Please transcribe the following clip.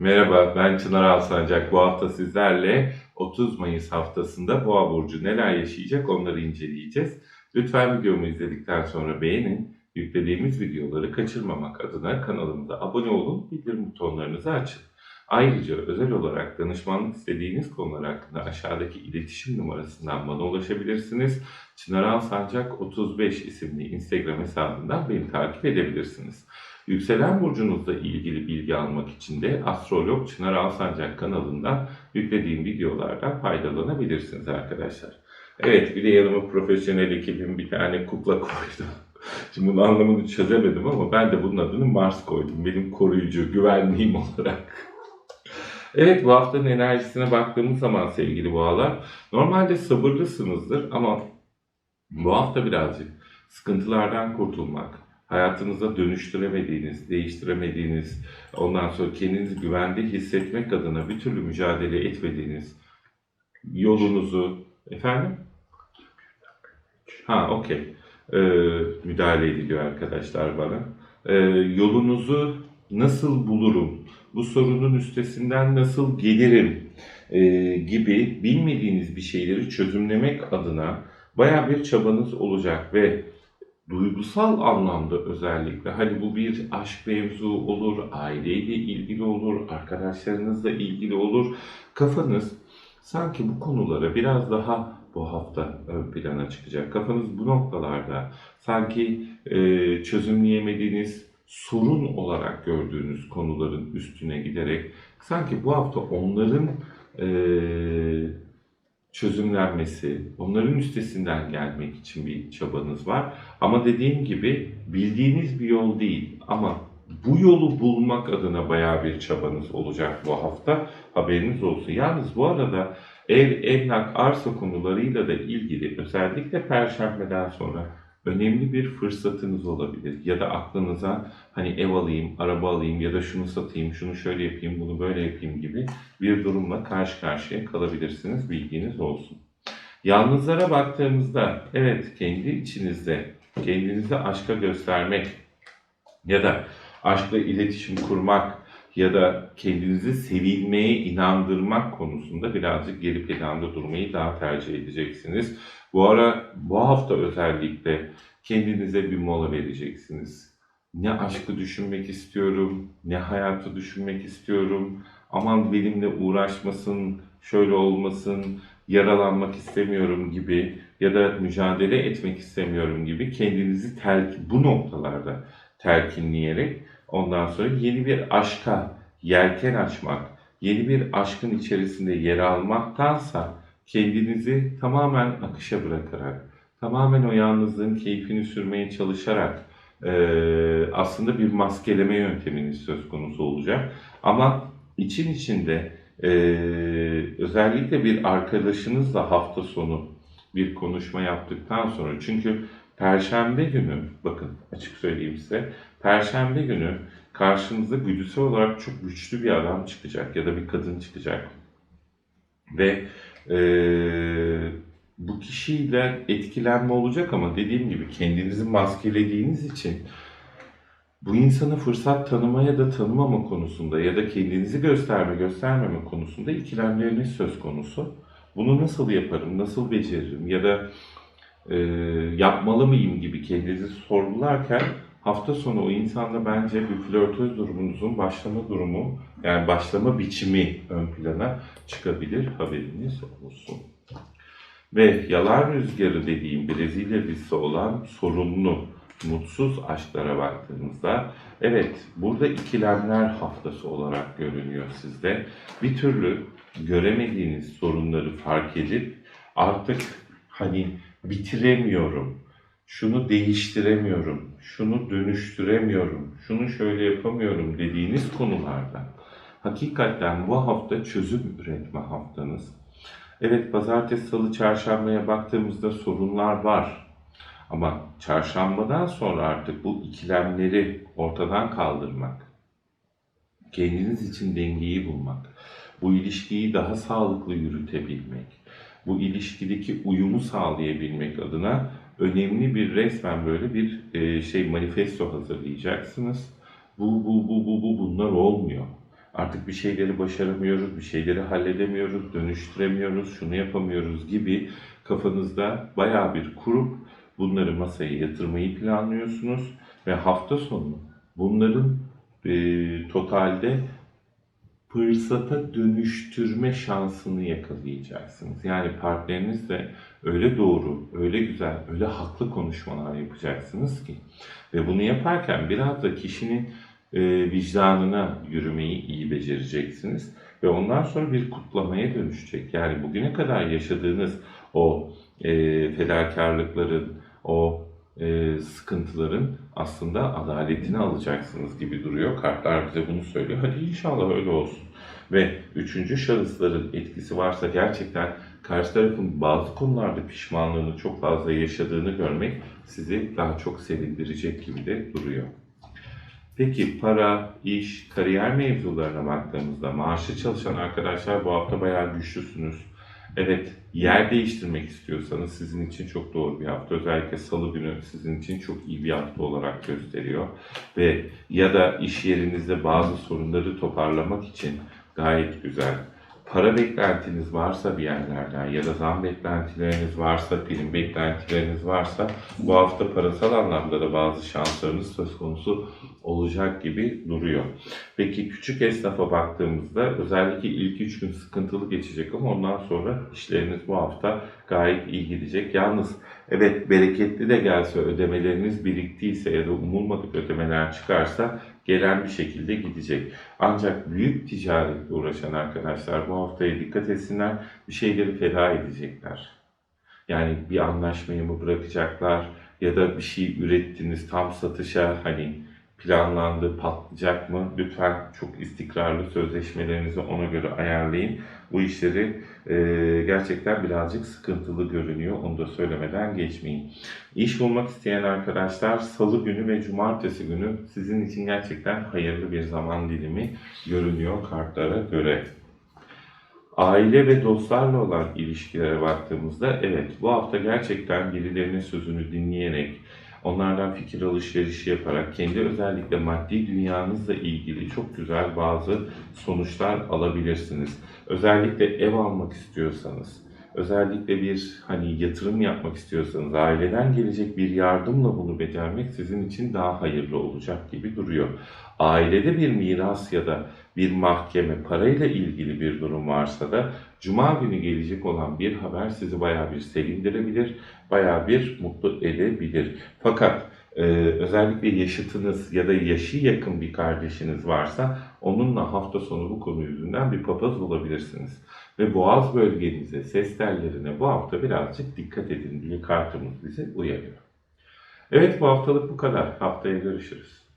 Merhaba, ben Çınar Alsancak. Bu hafta sizlerle 30 Mayıs haftasında Boğa Burcu neler yaşayacak onları inceleyeceğiz. Lütfen videomu izledikten sonra beğenin. Yüklediğimiz videoları kaçırmamak adına kanalımıza abone olun, bildirim butonlarınızı açın. Ayrıca özel olarak danışmanlık istediğiniz konular hakkında aşağıdaki iletişim numarasından bana ulaşabilirsiniz. Çınar Alsancak 35 isimli Instagram hesabından beni takip edebilirsiniz. Yükselen burcunuzla ilgili bilgi almak için de Astrolog Çınar Alsancak kanalından yüklediğim videolardan faydalanabilirsiniz arkadaşlar. Evet bir de yanıma profesyonel ekibim bir tane kukla koydu. Şimdi bunun anlamını çözemedim ama ben de bunun adını Mars koydum. Benim koruyucu, güvenliğim olarak. Evet bu haftanın enerjisine baktığımız zaman sevgili boğalar normalde sabırlısınızdır ama bu hafta birazcık sıkıntılardan kurtulmak, hayatınıza dönüştüremediğiniz, değiştiremediğiniz, ondan sonra kendinizi güvende hissetmek adına bir türlü mücadele etmediğiniz yolunuzu, efendim? Ha okey. Ee, müdahale ediliyor arkadaşlar bana. Ee, yolunuzu nasıl bulurum, bu sorunun üstesinden nasıl gelirim ee, gibi bilmediğiniz bir şeyleri çözümlemek adına baya bir çabanız olacak ve duygusal anlamda özellikle hani bu bir aşk mevzu olur, aileyle ilgili olur, arkadaşlarınızla ilgili olur. Kafanız sanki bu konulara biraz daha bu hafta ön plana çıkacak. Kafanız bu noktalarda sanki e, çözümleyemediğiniz sorun olarak gördüğünüz konuların üstüne giderek sanki bu hafta onların e, çözümlenmesi, onların üstesinden gelmek için bir çabanız var. Ama dediğim gibi bildiğiniz bir yol değil ama bu yolu bulmak adına bayağı bir çabanız olacak bu hafta. Haberiniz olsun. Yalnız bu arada ev, emlak, arsa konularıyla da ilgili özellikle perşembeden sonra önemli bir fırsatınız olabilir. Ya da aklınıza hani ev alayım, araba alayım ya da şunu satayım, şunu şöyle yapayım, bunu böyle yapayım gibi bir durumla karşı karşıya kalabilirsiniz. Bilginiz olsun. Yalnızlara baktığımızda evet kendi içinizde kendinizi aşka göstermek ya da aşkla iletişim kurmak ya da kendinizi sevilmeye inandırmak konusunda birazcık geri planda durmayı daha tercih edeceksiniz. Bu ara bu hafta özellikle kendinize bir mola vereceksiniz. Ne aşkı düşünmek istiyorum, ne hayatı düşünmek istiyorum. Aman benimle uğraşmasın, şöyle olmasın, yaralanmak istemiyorum gibi ya da mücadele etmek istemiyorum gibi kendinizi telkin, bu noktalarda telkinleyerek ondan sonra yeni bir aşka yelken açmak, yeni bir aşkın içerisinde yer almaktansa kendinizi tamamen akışa bırakarak, tamamen o yalnızlığın keyfini sürmeye çalışarak eee, aslında bir maskeleme yönteminiz söz konusu olacak. Ama için içinde eee, özellikle bir arkadaşınızla hafta sonu bir konuşma yaptıktan sonra çünkü Perşembe günü bakın açık söyleyeyim size Perşembe günü karşınıza güdüsel olarak çok güçlü bir adam çıkacak ya da bir kadın çıkacak ve eee, bu kişiyle etkilenme olacak ama dediğim gibi kendinizi maskelediğiniz için bu insana fırsat tanıma ya da tanımama konusunda ya da kendinizi gösterme göstermeme konusunda ikilemleriniz söz konusu. Bunu nasıl yaparım, nasıl beceririm ya da e, yapmalı mıyım gibi kendinizi sorgularken hafta sonu o insanda bence bir flörtöz durumunuzun başlama durumu yani başlama biçimi ön plana çıkabilir haberiniz olsun. Ve yalan rüzgarı dediğim Brezilya dizisi olan sorunlu, mutsuz aşklara baktığımızda evet burada ikilemler haftası olarak görünüyor sizde. Bir türlü göremediğiniz sorunları fark edip artık hani bitiremiyorum, şunu değiştiremiyorum, şunu dönüştüremiyorum, şunu şöyle yapamıyorum dediğiniz konularda hakikaten bu hafta çözüm üretme haftanız. Evet pazartesi, salı, çarşambaya baktığımızda sorunlar var. Ama çarşambadan sonra artık bu ikilemleri ortadan kaldırmak, kendiniz için dengeyi bulmak, bu ilişkiyi daha sağlıklı yürütebilmek, bu ilişkideki uyumu sağlayabilmek adına önemli bir resmen böyle bir e, şey manifesto hazırlayacaksınız. Bu bu bu bu bu bunlar olmuyor. artık bir şeyleri başaramıyoruz, bir şeyleri halledemiyoruz, dönüştüremiyoruz, şunu yapamıyoruz gibi kafanızda bayağı bir kurup bunları masaya yatırmayı planlıyorsunuz ve hafta sonu bunların e, totalde fırsata dönüştürme şansını yakalayacaksınız. Yani partnerinizle öyle doğru, öyle güzel, öyle haklı konuşmalar yapacaksınız ki ve bunu yaparken biraz da kişinin e, vicdanına yürümeyi iyi becereceksiniz ve ondan sonra bir kutlamaya dönüşecek. Yani bugüne kadar yaşadığınız o e, fedakarlıkların, o sıkıntıların aslında adaletini alacaksınız gibi duruyor. Kartlar bize bunu söylüyor. Hadi inşallah öyle olsun. Ve üçüncü şahısların etkisi varsa gerçekten karşı tarafın bazı konularda pişmanlığını çok fazla yaşadığını görmek sizi daha çok sevindirecek gibi de duruyor. Peki para, iş, kariyer mevzularına baktığımızda maaşlı çalışan arkadaşlar bu hafta bayağı güçlüsünüz. Evet, yer değiştirmek istiyorsanız sizin için çok doğru bir hafta. Özellikle salı günü sizin için çok iyi bir hafta olarak gösteriyor. Ve ya da iş yerinizde bazı sorunları toparlamak için gayet güzel. Para beklentiniz varsa bir yerlerden ya da zam beklentileriniz varsa, prim beklentileriniz varsa bu hafta parasal anlamda da bazı şanslarınız söz konusu olacak gibi duruyor. Peki küçük esnafa baktığımızda özellikle ilk 3 gün sıkıntılı geçecek ama ondan sonra işleriniz bu hafta gayet iyi gidecek. Yalnız evet bereketli de gelse ödemeleriniz biriktiyse ya da umulmadık ödemeler çıkarsa gelen bir şekilde gidecek. Ancak büyük ticaretle uğraşan arkadaşlar bu haftaya dikkat etsinler bir şeyleri feda edecekler. Yani bir anlaşmayı mı bırakacaklar ya da bir şey ürettiniz tam satışa hani planlandı patlayacak mı? Lütfen çok istikrarlı sözleşmelerinizi ona göre ayarlayın. Bu işleri e, gerçekten birazcık sıkıntılı görünüyor. Onu da söylemeden geçmeyin. İş bulmak isteyen arkadaşlar salı günü ve cumartesi günü sizin için gerçekten hayırlı bir zaman dilimi görünüyor kartlara göre. Aile ve dostlarla olan ilişkilere baktığımızda evet bu hafta gerçekten birilerinin sözünü dinleyerek, onlardan fikir alışverişi yaparak kendi özellikle maddi dünyanızla ilgili çok güzel bazı sonuçlar alabilirsiniz. Özellikle ev almak istiyorsanız, özellikle bir hani yatırım yapmak istiyorsanız aileden gelecek bir yardımla bunu becermek sizin için daha hayırlı olacak gibi duruyor. Ailede bir miras ya da bir mahkeme parayla ilgili bir durum varsa da cuma günü gelecek olan bir haber sizi bayağı bir sevindirebilir, bayağı bir mutlu edebilir. Fakat e, özellikle yaşıtınız ya da yaşı yakın bir kardeşiniz varsa onunla hafta sonu bu konu yüzünden bir papaz olabilirsiniz. Ve boğaz bölgenize, ses tellerine bu hafta birazcık dikkat edin diye kartımız bize uyarıyor. Evet bu haftalık bu kadar. Haftaya görüşürüz.